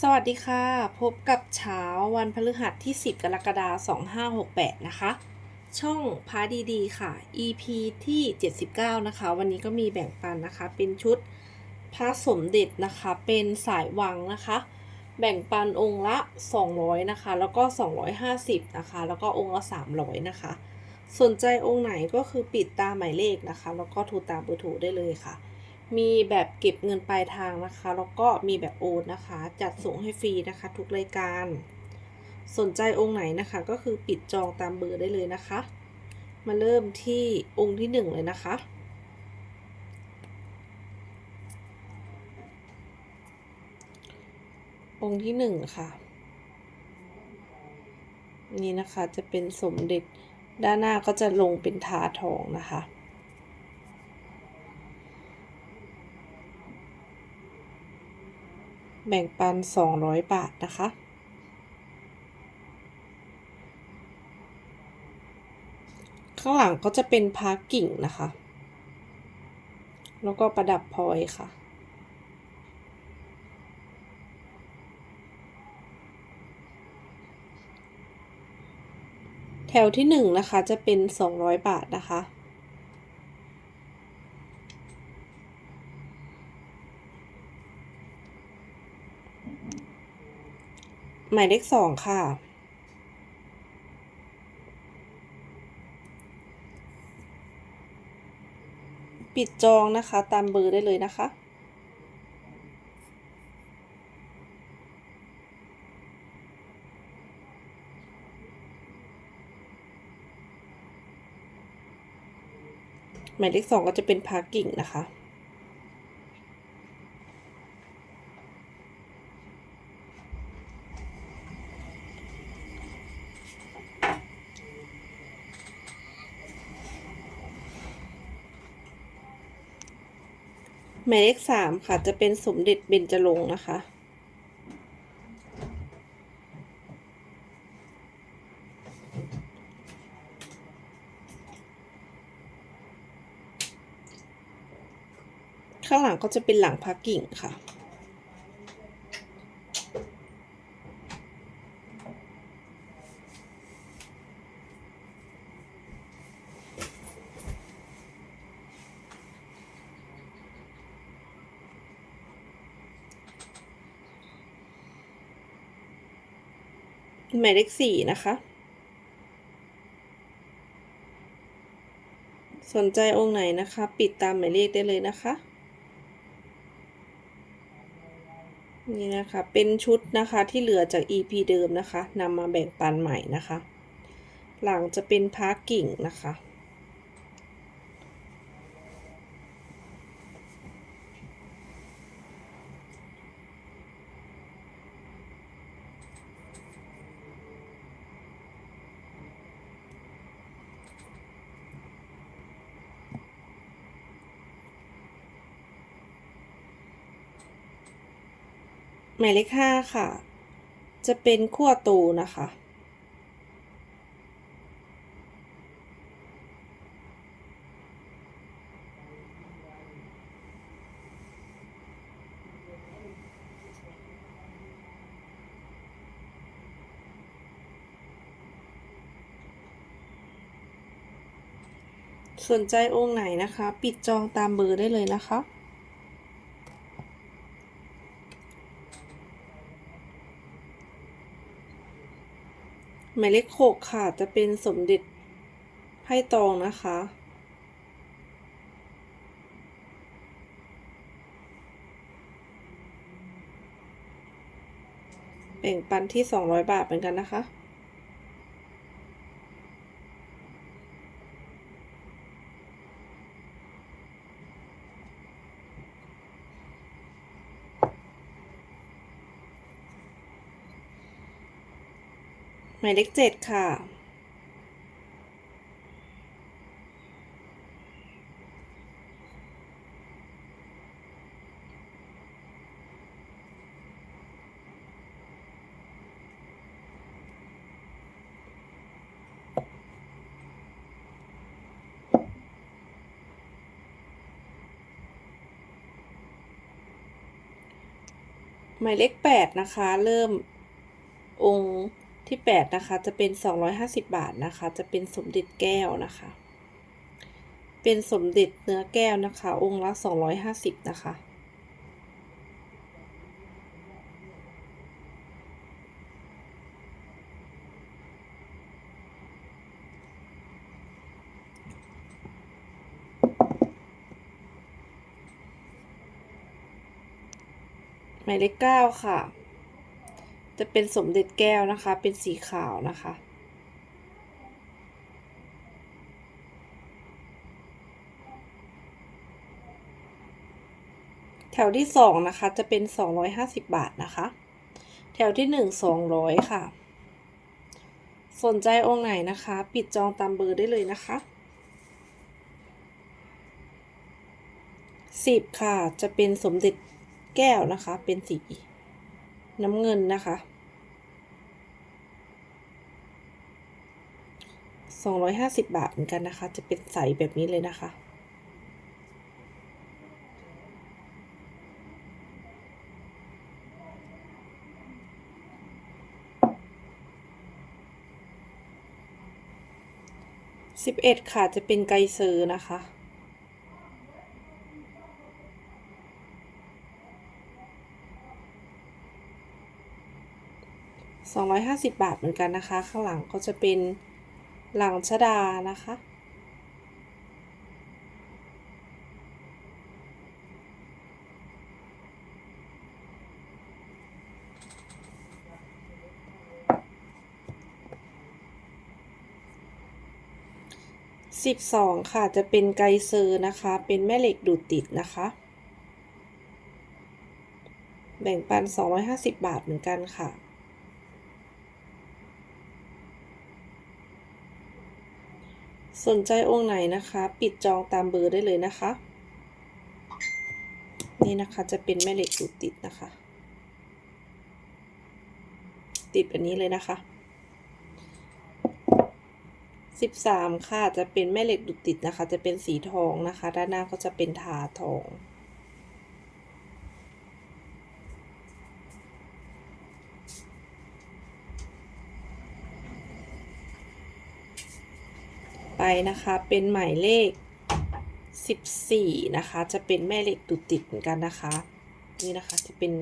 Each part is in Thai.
สวัสดีค่ะ พบกับเช้าวันพฤหัสที่ 10 กรกฎาคม2568 นะคะ ช่องพาดีดีค่ะ EP ที่ 79 นะคะ วันนี้ก็มีแบ่งปันนะคะ เป็นชุดพระสมเด็จนะคะ เป็นสายวังนะคะ แบ่งปันองค์ละ 200 นะคะ แล้วก็ 250 นะคะ แล้วก็องค์ละ 300 นะคะ สนใจองค์ไหนก็คือปิดตามหมายเลขนะคะ แล้วก็โทรตามเบอร์โทรได้เลยค่ะ มีแบบเก็บเงินปลายทางนะคะ แล้วก็มีแบบโอนนะคะ จัดส่งให้ฟรีนะคะ ทุกรายการ สนใจองค์ไหนนะคะ ก็คือปิดจองตามเบอร์ได้เลยนะคะ มาเริ่มที่องค์ที่หนึ่งเลยนะคะ องค์ที่หนึ่งค่ะ นี่นะคะจะเป็นสมเด็จด้านหน้าก็จะลงเป็นทาทองนะคะ แบ่งปัน 200 บาทนะคะ ข้างหลังก็จะเป็นพากิ่งนะคะ แล้วก็ประดับพลอยค่ะแถวที่หนึ่งนะคะจะเป็น 200 บาทนะคะ หมายเลขสองค่ะ ปิดจองนะคะตามเบอร์ได้เลยนะคะ หมายเลขสองก็จะเป็นพาร์กิ่งนะคะ หมายเลขสามค่ะ จะเป็นสมเด็จเบญจรงค์นะคะ ข้างหลังก็จะเป็นหลังพักกิ่งค่ะ หมายเลขสี่นะคะ สนใจองค์ไหนนะคะ ปิดตามหมายเลขได้เลยนะคะ นี่นะคะ เป็นชุดนะคะที่เหลือจาก EP เดิมนะคะนำมาแบ่งปันใหม่นะคะ หลังจะเป็นพาร์กิ่งนะคะ หมายเลขห้าค่ะ จะเป็นขั้วตูนะคะ สนใจองค์ไหนนะคะ ปิดจองตามเบอร์ได้เลยนะคะ มายเลขหกค่ะ จะเป็นสมเด็จไพ่ตองนะคะแบ่งปันที่200บาทเหมือนกันนะคะ หมายเลขเจ็ดค่ะ หมายเลขแปดนะคะ เริ่มองค์ ที่แปดนะคะ จะเป็นสองร้อยห้าสิบบาทนะคะ จะเป็นสมเด็จแก้วนะคะ เป็นสมเด็จเนื้อแก้วนะคะ องค์ละสองร้อยห้าสิบนะคะ หมายเลขเก้าค่ะ จะเป็นสมเด็จแก้วนะคะ เป็นสีขาวนะคะ แถวที่สองนะคะจะเป็นสองร้อยห้าสิบบาทนะคะ แถวที่หนึ่งสองร้อยค่ะ สนใจองค์ไหนนะคะ ปิดจองตามเบอร์ได้เลยนะคะสิบค่ะ จะเป็นสมเด็จแก้วนะคะ เป็นสีน้ำเงินนะคะ สองร้อยห้าสิบบาทเหมือนกันนะคะ จะเป็นใสแบบนี้เลยนะคะ สิบเอ็ดค่ะจะเป็นไกเซอร์นะคะสองร้อยห้าสิบบาทเหมือนกันนะคะ ข้างหลังก็จะเป็น หลังชดานะคะ สิบสองค่ะจะเป็นไกเซอร์นะคะ เป็นแม่เหล็กดูดติดนะคะ แบ่งปันสองร้อยห้าสิบบาทเหมือนกันค่ะ สนใจองค์ไหนนะคะ ปิดจองตามเบอร์ได้เลยนะคะ นี่นะคะจะเป็นแม่เหล็กดูดติดนะคะ ติดอันนี้เลยนะคะสิบสามค่ะจะเป็นแม่เหล็กดูดติดนะคะ จะเป็นสีทองนะคะ ด้านหน้าก็จะเป็นทาทอง ไปนะคะเป็นหมายเลข 14 นะคะ จะเป็นแม่เหล็กดูดติดเหมือนกันนะคะ นี่นะคะจะเป็น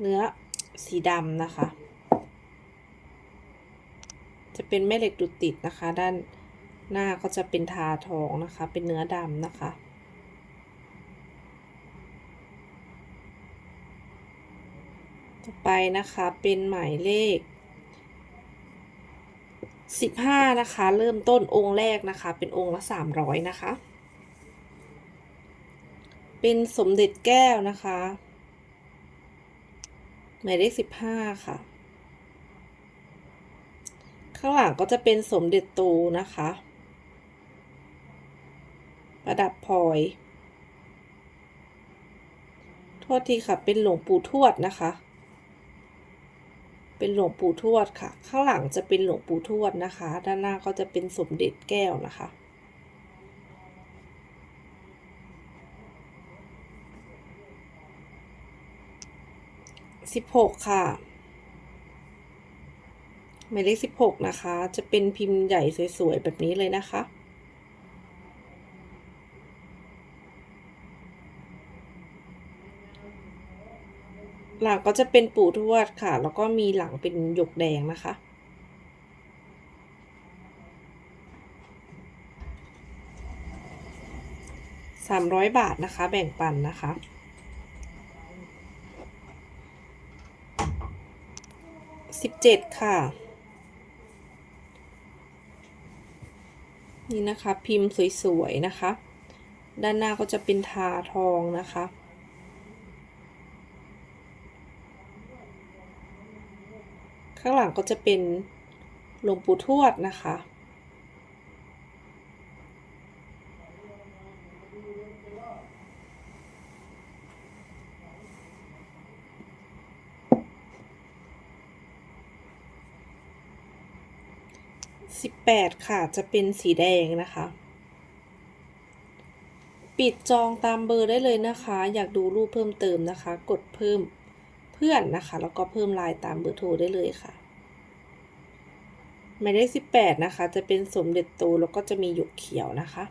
เนื้อสีดำนะคะ จะเป็นแม่เหล็กดูดติดนะคะ ด้านหน้าก็จะเป็นทาทองนะคะ เป็นเนื้อดำนะคะต่อไปนะคะเป็นหมายเลข สิบห้านะคะ เริ่มต้นองค์แรกนะคะ เป็นองค์ละสามร้อยนะคะ เป็นสมเด็จแก้วนะคะหมายเลขสิบห้าค่ะ ข้างหลังก็จะเป็นสมเด็จโตนะคะ ประดับพลอยโทษทีค่ะ เป็นหลวงปู่ทวดนะคะ เป็นหลวงปู่ทวดค่ะ ข้างหลังจะเป็นหลวงปู่ทวดนะคะ ด้านหน้าก็จะเป็นสมเด็จแก้วนะคะ สิบหกค่ะ หมายเลขสิบหกนะคะ จะเป็นพิมพ์ใหญ่สวยๆ แบบนี้เลยนะคะ หลังก็จะเป็นปู่ทวดค่ะ แล้วก็มีหลังเป็นหยกแดงนะคะ สามร้อยบาทนะคะ แบ่งปันนะคะ สิบเจ็ดค่ะ นี่นะคะ พิมพ์สวยๆนะคะ ด้านหน้าก็จะเป็นทาทองนะคะ ข้างหลังก็จะเป็นหลวงปู่ทวดนะคะ สิบแปดค่ะจะเป็นสีแดงนะคะ ปิดจองตามเบอร์ได้เลยนะคะ อยากดูรูปเพิ่มเติมนะคะ กดเพิ่ม พื่อนนะคะ แล้วก็เพิ่มไลน์ตามเบอร์โทรได้เลยค่ะหมายเลขสิบแปดนะคะ จะเป็นสมเด็จโตแล้วก็จะมีหยกเขียวนะคะ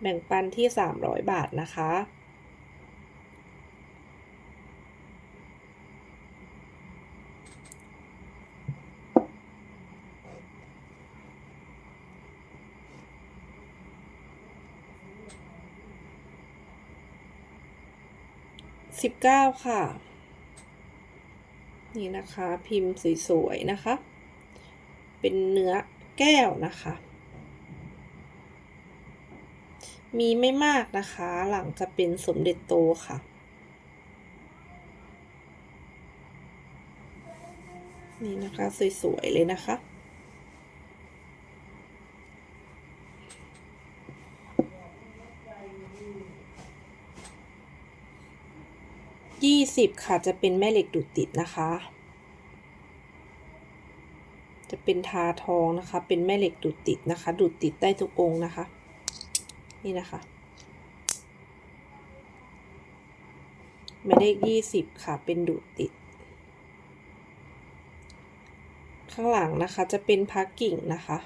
แบ่งปันที่สามร้อยบาทนะคะสิบเก้าค่ะ นี่นะคะพิมพ์สวยๆนะคะ เป็นเนื้อแก้วนะคะ มีไม่มากนะคะ หลังจะเป็นสมเด็จโตค่ะ นี่นะคะสวยๆเลยนะคะ ยี่สิบค่ะจะเป็นแม่เหล็กดูดติดนะคะ จะเป็นทาทองนะคะ เป็นแม่เหล็กดูดติดนะคะ ดูดติดได้ทุกองค์นะคะ นี่นะคะหมายเลขยี่สิบค่ะ เป็นดูดติด ข้างหลังนะคะจะเป็นพักกิ่งนะคะ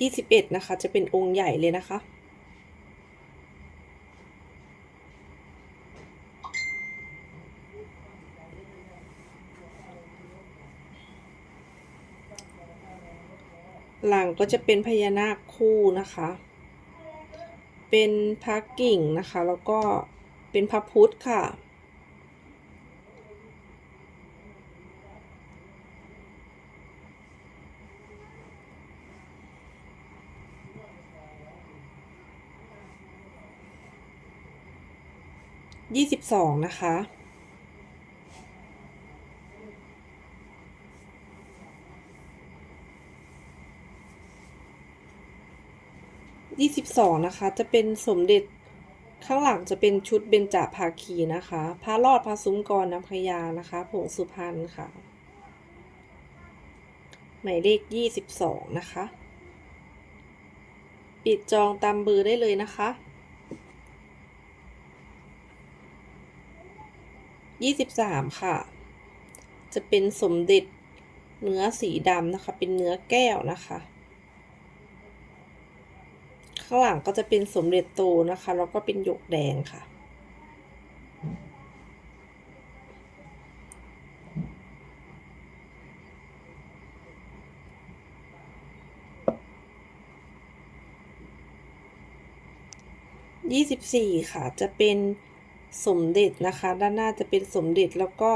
ยี่สิบเอ็ดนะคะ จะเป็นองค์ใหญ่เลยนะคะ หลังก็จะเป็นพญานาคคู่นะคะ เป็นพระกิ่งนะคะ แล้วก็เป็นพระพุทธค่ะ ยี่สิบสองนะคะ ยี่สิบสองนะคะ จะเป็นสมเด็จข้างหลังจะเป็นชุดเบญจภาคีนะคะ พระรอดพระซุ้มกรน้ำพญานะคะผงสุพรรณค่ะ หมายเลขยี่สิบสองนะคะ ปิดจองตามเบอร์ได้เลยนะคะ ยี่สิบสามค่ะ จะเป็นสมเด็จเนื้อสีดำนะคะ เป็นเนื้อแก้วนะคะ ข้างหลังก็จะเป็นสมเด็จโตนะคะ แล้วก็เป็นหยกแดงค่ะ ยี่สิบสี่ค่ะ จะเป็น สมเด็จนะคะ ด้านหน้าจะเป็นสมเด็จแล้วก็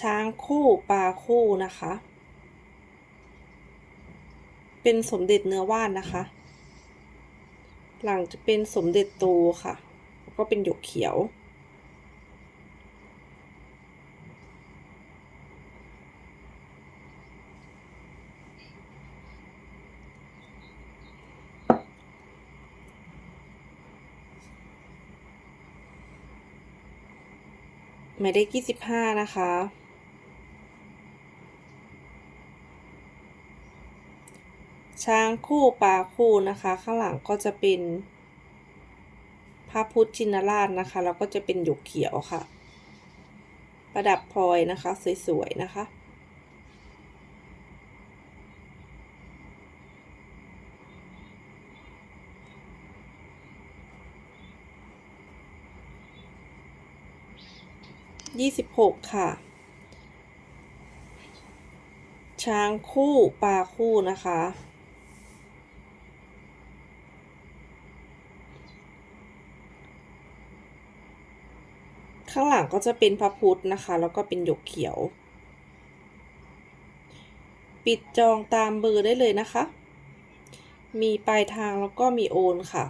ช้างคู่ปลาคู่นะคะ เป็นสมเด็จเนื้อว่านนะคะ หลังจะเป็นสมเด็จตูค่ะ แล้วก็เป็นหยกเขียวายเลขยี่สิบห้านะคะ ช้างคู่ปลาคู่นะคะ ข้างหลังก็จะเป็นพระพุทธชินราชนะคะ แล้วก็จะเป็นหยกเขียวค่ะ ประดับพลอยนะคะ สวยๆนะคะ ยี่สิบหกค่ะ ช้างคู่ปลาคู่นะคะ ข้างหลังก็จะเป็นพระพุทธนะคะ แล้วก็เป็นหยกเขียว ปิดจองตามเบอร์ได้เลยนะคะ มีปลายทางแล้วก็มีโอนค่ะ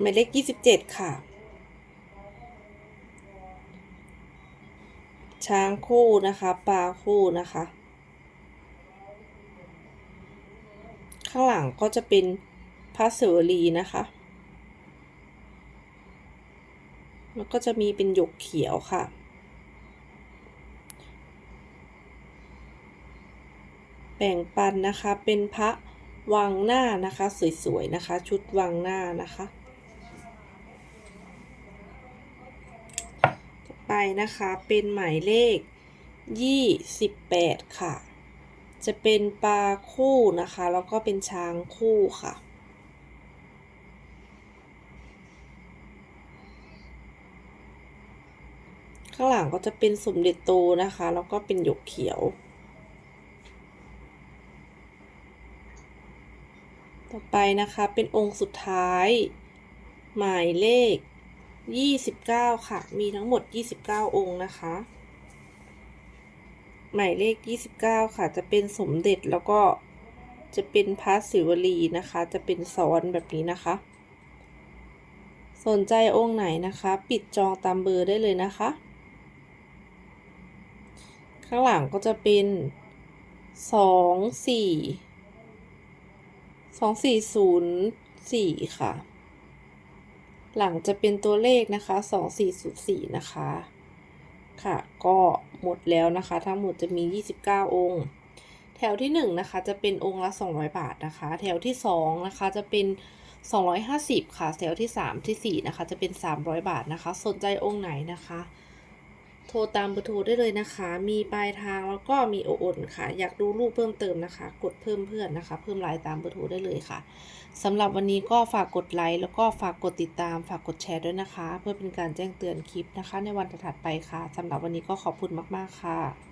หมายเลขยี่สิบเจ็ดค่ะ ช้างคู่นะคะปลาคู่นะคะ ข้างหลังก็จะเป็นพระศิวลีนะคะ แล้วก็จะมีเป็นหยกเขียวค่ะแบ่งปันนะคะเป็นพระวังหน้านะคะ สวยๆนะคะ ชุดวังหน้านะคะ ต่อ ไปนะคะเป็นหมายเลข 28 ค่ะ จะเป็นปลาคู่นะคะ แล้วก็เป็นช้างคู่ค่ะ ข้างหลังก็จะเป็นสมเด็จโตนะคะ แล้วก็เป็นหยกเขียว ต่อไปนะคะเป็นองค์สุดท้าย หมายเลข 29ค่ะ มีทั้งหมด29องค์นะคะ หมายเลข29ค่ะ จะเป็นสมเด็จแล้วก็จะเป็นพระศิวลีนะคะ จะเป็นซ้อนแบบนี้นะคะ สนใจองค์ไหนนะคะ ปิดจองตามเบอร์ได้เลยนะคะ ข้างหลังก็จะเป็นสองสี่สองสี่ศูนย์สี่ค่ะ หลังจะเป็นตัวเลขนะคะสองสี่ศูนสี่นะคะ ค่ะ ก็หมดแล้วนะคะ ทั้งหมดจะมี 29 องค์ แถวที่1นะคะจะเป็นองค์ละ 200 บาทนะคะ แถวที่2นะคะจะเป็น 250 ค่ะ แถวที่ 3ทีสี่ 4 นะคะ จะเป็น 300 บาทนะคะ สนใจองค์ไหนนะคะโทรตามเบอร์โทรได้เลยนะคะ มีปลายทางแล้วก็มีโอโอนค่ะ อยากดูรูปเพิ่มเติมนะคะ กดเพิ่มเพื่อนนะคะ เพิ่มไลน์ตามเบอร์โทรได้เลยค่ะ สำหรับวันนี้ก็ฝากกดไลค์แล้วก็ฝากกดติดตาม ฝากกดแชร์ด้วยนะคะ เพื่อเป็นการแจ้งเตือนคลิปนะคะ ในวันถัดไปค่ะสำหรับวันนี้ก็ขอบคุณมาก ๆ ค่ะ